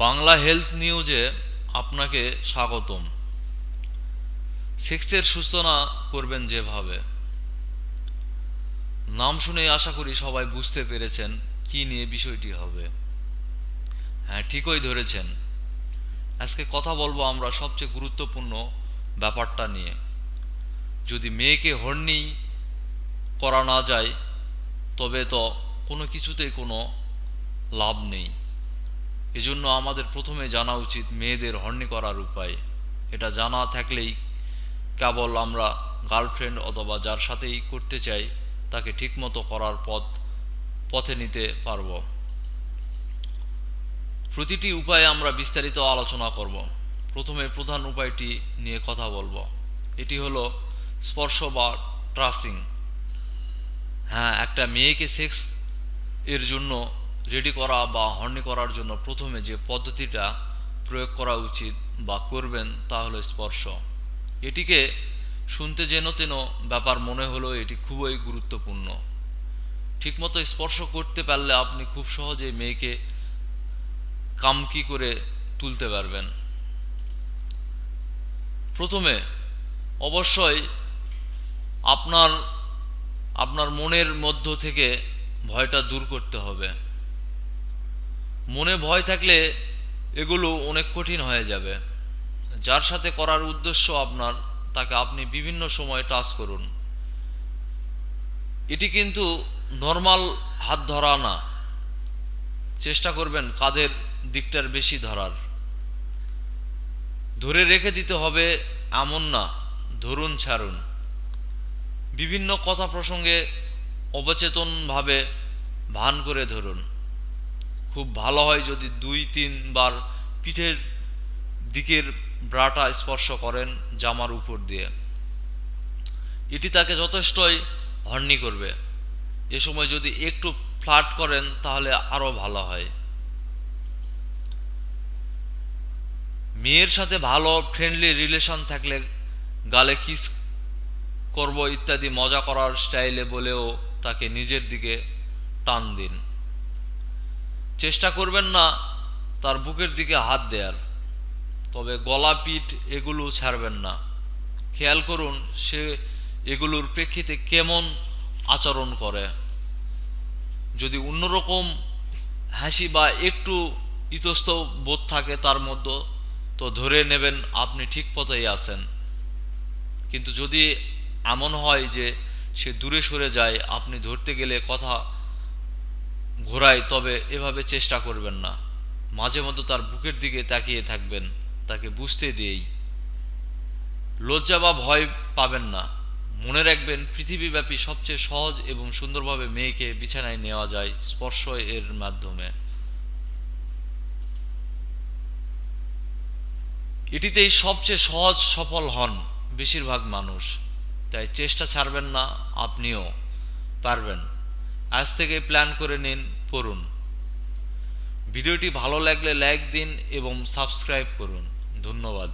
Bangla health নিউজে আপনাকে স্বাগতম। সেক্সের সূচনা করবেন যেভাবে। নাম শুনে আশা করি সবাই বুঝতে পেরেছেন কি নিয়ে বিষয়টি হবে। হ্যাঁ ঠিকই ধরেছেন। আজকে কথা বলব আমরা সবচেয়ে গুরুত্বপূর্ণ ব্যাপারটা নিয়ে। যদি মেয়েকে হর্নি করা না যায়, তবে তো কোনো কিছুতেই কোনো লাভ নেই। এজন্য আমাদের প্রথমে জানা উচিত মেয়েদের হর্নি করার উপায়। এটা জানা থাকলেই কেবল আমরা গার্লফ্রেন্ড অথবা যার সাথেই করতে চাই, তাকে ঠিকমতো করার পথ, পথে নিতে পারব। প্রতিটি উপায়ে আমরা বিস্তারিত আলোচনা করব। প্রথমে প্রধান উপায়টি নিয়ে কথা বলব। এটি হলো স্পর্শ বা ট্রাসিং। হ্যাঁ একটা মেয়েকে সেক্স এর জন্য রেডি করা বা হর্নি করার জন্য প্রথমে যে পদ্ধতিটা প্রয়োগ করা উচিত বা করবেন তা হলো স্পর্শ। এটিকে শুনতে যেন তেন ব্যাপার মনে হলো এটি খুবই গুরুত্বপূর্ণ। ঠিকমতো স্পর্শ করতে পারলে আপনি খুব সহজেই মেয়েকে কামকি করে তুলতে পারবেন। প্রথমে অবশ্যই আপনার আপনার মনের মধ্য থেকে ভয়টা দূর করতে হবে। মনে ভয় থাকলে এগুলো অনেক কঠিন হয়ে যাবে। যার সাথে করার উদ্দেশ্য আপনার, তাকে আপনি বিভিন্ন সময় টাচ করুন। এটি কিন্তু নর্মাল হাত ধরা না। চেষ্টা করবেন কাঁধের দিকটার বেশি ধরার। ধরে রেখে দিতে হবে এমন না, ধরুন ছাড়ুন। বিভিন্ন কথা প্রসঙ্গে অবচেতনভাবে ভান করে ধরুন। খুব ভালো হয় যদি দুই তিনবার পিঠের দিকের ব্রাটা স্পর্শ করেন জামার উপর দিয়ে। এটি তাকে যথেষ্টই হর্নি করবে। এ সময় যদি একটু ফ্লাট করেন, তাহলে আরও ভালো হয়। মেয়ের সাথে ভালো ফ্রেন্ডলি রিলেশন থাকলে গালে কিস করব ইত্যাদি মজা করার স্টাইলে বলেও তাকে নিজের দিকে টান দিন। চেষ্টা করবেন না, তার বুকের দিকে হাত দেয়ার। তবে গলা, পিঠ এগুলো ছাড়বেন না। খেয়াল করুন, সে এগুলোর প্রেক্ষিতে কেমন আচরণ করে। যদি অন্যরকম হাসি বা একটু ইতস্ত বোধ থাকে তার মধ্যে, তো ধরে নেবেন আপনি ঠিক পথেই আছেন। কিন্তু যদি এমন হয় যে সে দূরে সরে যায়, আপনি ধরতে গেলে কথা ঘোরায় তবে এভাবে চেষ্টা করবেন না। মাঝে মধ্যে তার বুকের দিকে তাকিয়ে থাকবেন, তাকে বুঝতে দিয়েই। লজ্জা বা ভয় পাবেন না। মনে রাখবেন, পৃথিবীব্যাপী সবচেয়ে সহজ এবং সুন্দরভাবে মেয়েকে বিছানায় নেওয়া যায় স্পর্শ এর মাধ্যমে। এটিতেই সবচেয়ে সহজ সফল হন বেশিরভাগ মানুষ। তাই চেষ্টা ছাড়বেন না, আপনিও পারবেন। আজ থেকে প্ল্যান করে নিন, পড়ুন। ভিডিওটি ভালো লাগলে লাইক দিন এবং সাবস্ক্রাইব করুন। ধন্যবাদ।